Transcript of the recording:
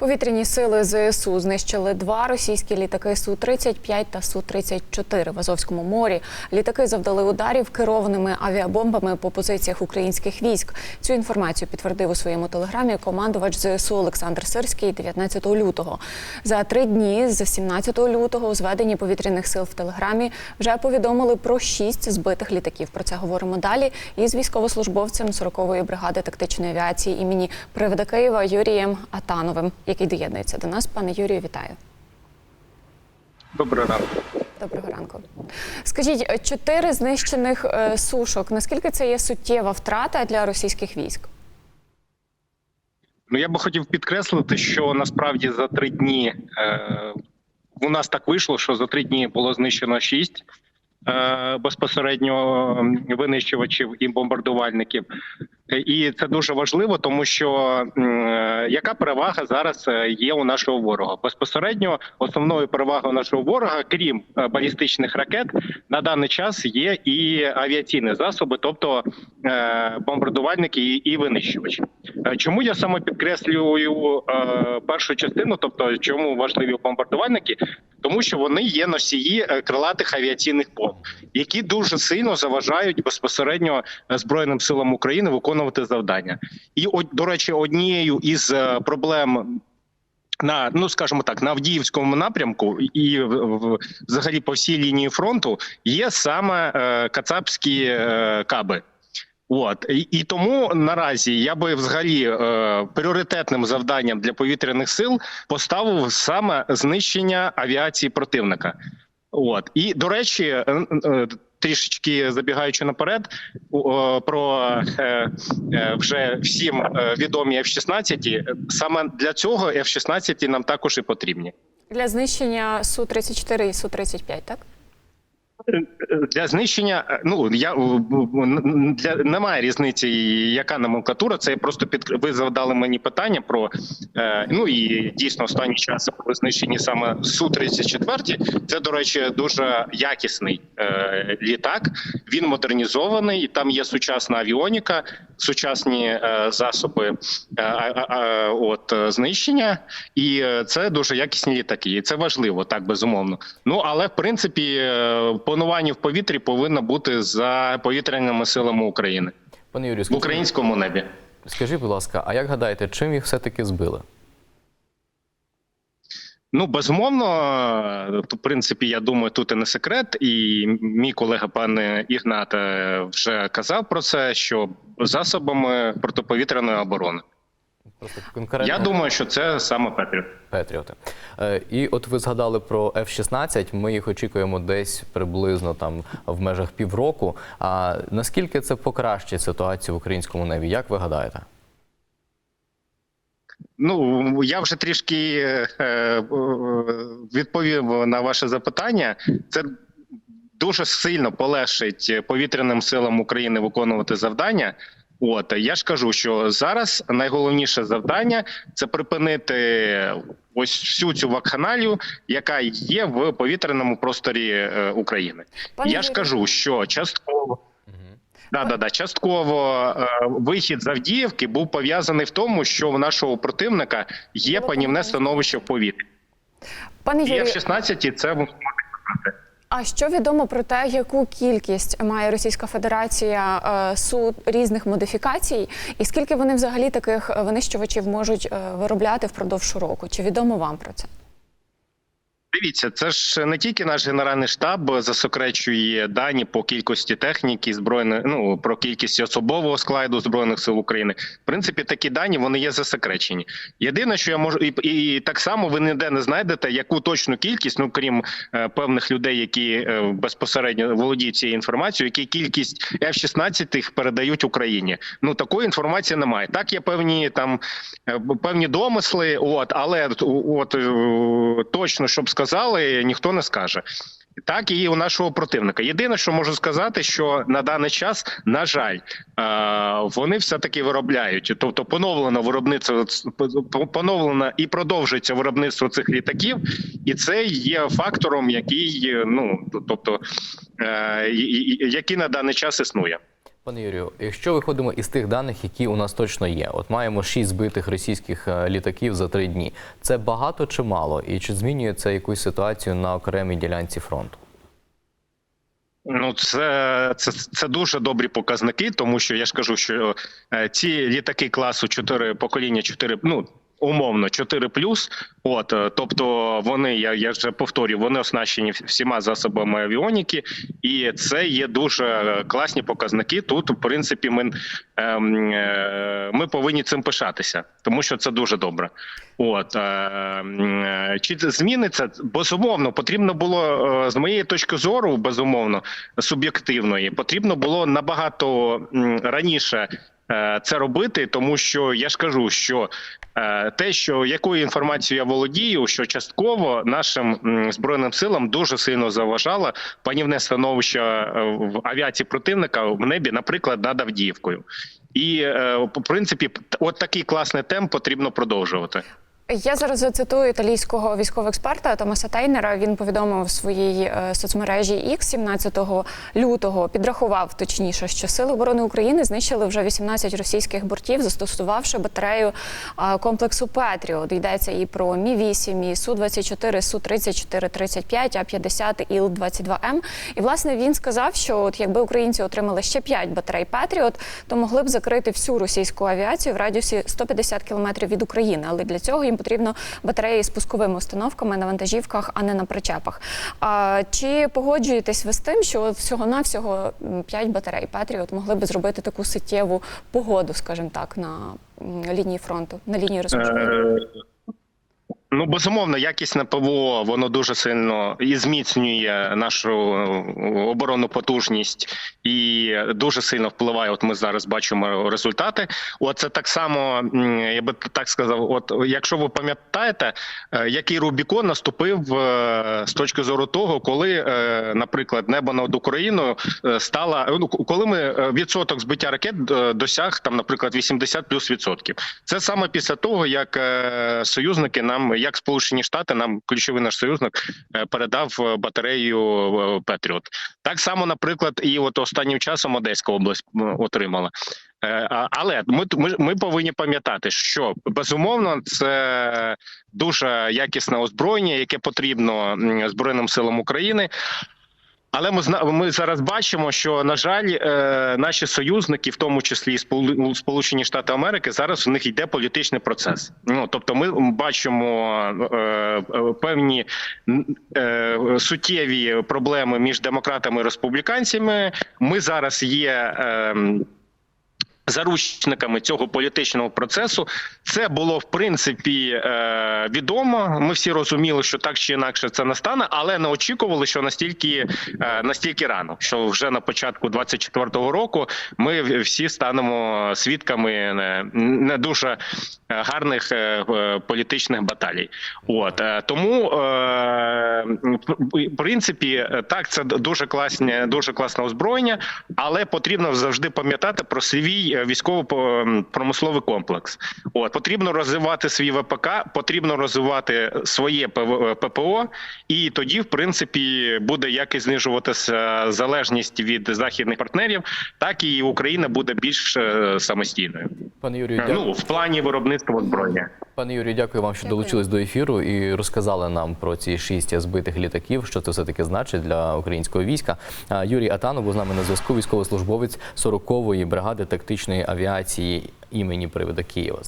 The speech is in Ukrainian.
Повітряні сили ЗСУ знищили два російські літаки Су-35 та Су-34 в Азовському морі. Літаки завдали ударів керованими авіабомбами по позиціях українських військ. Цю інформацію підтвердив у своєму телеграмі командувач ЗСУ Олександр Сирський 19 лютого. За три дні з 17 лютого у зведенні повітряних сил в телеграмі вже повідомили про шість збитих літаків. Про це говоримо далі із військовослужбовцем 40-ї бригади тактичної авіації імені Привида Києва Юрієм Атановим, який доєднується до нас. Пане Юрію, вітаю. Доброго ранку. Доброго ранку. Скажіть, чотири знищених е, сушок. Наскільки це є суттєва втрата для російських військ? Ну я би хотів підкреслити, що насправді за три дні е, у нас так вийшло, що за три дні було знищено шість безпосередньо винищувачів і бомбардувальників. Е, І це дуже важливо, тому що е, яка перевага зараз е, є у нашого ворога? Безпосередньо основною перевагою нашого ворога, крім е, балістичних ракет, на даний час є і авіаційні засоби, тобто е, бомбардувальники і, винищувачі. Е, Чому я саме підкреслюю е, першу частину, тобто чому важливі бомбардувальники? Тому що вони є носії е, крилатих авіаційних бомб, які дуже сильно заважають безпосередньо е, збройним силам України виконувати завдання. І до речі, однією із е, проблем. На ну скажімо так, на Авдіївському напрямку і взагалі по всій лінії фронту є саме е, кацапські е, каби. От і, і тому наразі я би взагалі е, пріоритетним завданням для повітряних сил поставив саме знищення авіації противника. От і до речі, е, е, трішечки забігаючи наперед, о, про е, е, вже всім е, відомі F-16, саме для цього F-16 нам також і потрібні. Для знищення Су-34 і Су-35, так? Для знищення, е, ну я для немає різниці, яка номенклатура. Це просто під ви задали мені питання про е, ну і дійсно останній час були знищені саме су 34 Це до речі, дуже якісний е, літак. Він модернізований. Там є сучасна авіоніка, сучасні засоби от знищення, і це дуже якісні літаки. І це важливо, так безумовно. Ну але в принципі панування в повітрі повинно бути за повітряними силами України Пане Юрію, в українському небі. скажіть, будь ласка, а як гадаєте, чим їх все-таки збили? Ну безумовно, в принципі, я думаю, тут і не секрет, і мій колега пан Ігнат е, вже казав про це, що засобами протиповітряної оборони. Просто конкретно Я думаю, що це саме Петрів. Петріоти. Е, І от ви згадали про F-16, Ми їх очікуємо десь приблизно там в межах півроку. А наскільки це покращить ситуацію в українському небі? Як ви гадаєте? Ну я вже трішки е, е, відповів на ваше запитання. Це дуже сильно полегшить повітряним силам України виконувати завдання. От я ж кажу, що зараз найголовніше завдання це припинити ось всю цю вакханалію, яка є в повітряному просторі е, України. Пане я ж кажу, що частково. Да, да, да. Частково е, вихід з Авдіївки був пов'язаний в тому, що в нашого противника є панівне становище в повітрі. Пане І Юрію, F-16 це а що відомо про те, яку кількість має Російська Федерація е, су різних модифікацій, і скільки вони взагалі таких е, винищувачів можуть е, виробляти впродовж року? Чи відомо вам про це? Дивіться, це ж не тільки наш генеральний штаб засекречує дані по кількості техніки збройної, ну про кількість особового складу збройних сил України. В принципі, такі дані вони є засекречені. Єдине, що я можу, і, і так само ви ніде не знайдете яку точну кількість, ну крім е, певних людей, які е, безпосередньо володіють цією інформацією, які кількість F-16 передають Україні. Ну такої інформації немає. Так є певні там е, певні домисли, от але от е, точно щоб сказали, ніхто не скаже. Так і у нашого противника. Єдине, що можу сказати, що на даний час, на жаль, е, вони все таки виробляють. Тобто, поновлено виробництво поновлено і продовжується виробництво цих літаків, і це є фактором, який ну тобто, е, який на даний час існує. Пане Юрію, якщо виходимо із тих даних, які у нас точно є, от маємо шість збитих російських е, літаків за три дні. Це багато чи мало? І чи змінює це якусь ситуацію на окремій ділянці фронту? Ну, це, це, це дуже добрі показники, тому що я ж кажу, що е, ці літаки класу 4 покоління 4, ну умовно 4 От, е, тобто вони, я, я вже повторюю, вони оснащені всіма засобами авіоніки, і це є дуже е, класні показники. Тут, в принципі, ми, ем, е, ми повинні цим пишатися, тому що це дуже добре. От чи зміниться? Безумовно, потрібно було з моєї точки зору, безумовно, суб'єктивної, потрібно було набагато раніше. Це робити, тому що я ж кажу, що те, що якою інформацією я володію, що частково нашим збройним силам дуже сильно заважало панівне становище е, в авіації противника в небі, наприклад, над Авдіївкою. І е, в принципі, от такий класний темп потрібно продовжувати. Я зараз зацитую італійського військового експерта Томаса Тейнера. Він повідомив в своїй е, соцмережі X 17 лютого. Підрахував точніше, що сили оборони України знищили вже 18 російських бортів, застосувавши батарею е, комплексу Петріот. Йдеться і про Мі 8 і Су 24 Су 34 35 А 50 Іл 22 М. І власне він сказав, що от якби українці отримали ще 5 батарей Петріот, то могли б закрити всю російську авіацію в радіусі 150 кілометрів від України. Але для цього їм потрібно батареї з пусковими установками на вантажівках, а не на причепах. А, чи погоджуєтесь ви з тим, що всього навсього 5 батарей Петріот могли би зробити таку суттєву погоду, скажімо так, на лінії фронту, на лінії розмежування? Ну, безумовно, якісне ПВО воно дуже сильно і зміцнює нашу е, оборонну потужність і дуже сильно впливає. От ми зараз бачимо результати. От це так само, я би так сказав. От якщо ви пам'ятаєте, е, який Рубікон наступив е, з точки зору того, коли, наприклад, небо над Україною стало ну, коли ми відсоток збиття ракет досяг там, наприклад, 80 плюс відсотків. Це саме після того, як союзники нам, як Сполучені Штати, нам ключовий наш союзник е, передав е, батарею е, Петріот. Так само, наприклад, і от останнім часом Одеська область отримала. Але ми, ми, ми повинні пам'ятати, що безумовно це дуже якісне озброєння, яке потрібно Збройним силам України. Але ми ми зараз бачимо, що на жаль, е, наші союзники, в тому числі і Сполучені Штати Америки, зараз у них йде політичний процес. Ну тобто, ми бачимо е, е, певні суттєві проблеми між демократами і республіканцями. Ми зараз є. Заручниками цього політичного процесу це було в принципі е, відомо. Ми всі розуміли, що так чи інакше це настане, але не очікували, що настільки е, настільки рано, що вже на початку 24-го року ми всі станемо свідками не, не дуже е, гарних е, е, політичних баталій. От е, тому е, в принципі е, так, це дуже класне, дуже класне озброєння, але потрібно завжди пам'ятати про свій е, військово-промисловий комплекс. От потрібно розвивати свій ВПК, потрібно розвивати своє ППО, і тоді, в принципі, буде як і знижуватися залежність від західних партнерів, так і Україна буде більш е, самостійною. Пане Юрію. Ну в плані виробництва озброєння. Пане Юрію, дякую вам, що Дякую. долучились до ефіру і розказали нам про ці шість збитих літаків, що це все таки значить для українського війська. Юрій Атанов був з нами на зв'язку, військовослужбовець 40-ї бригади тактичної авіації імені Привида Києва.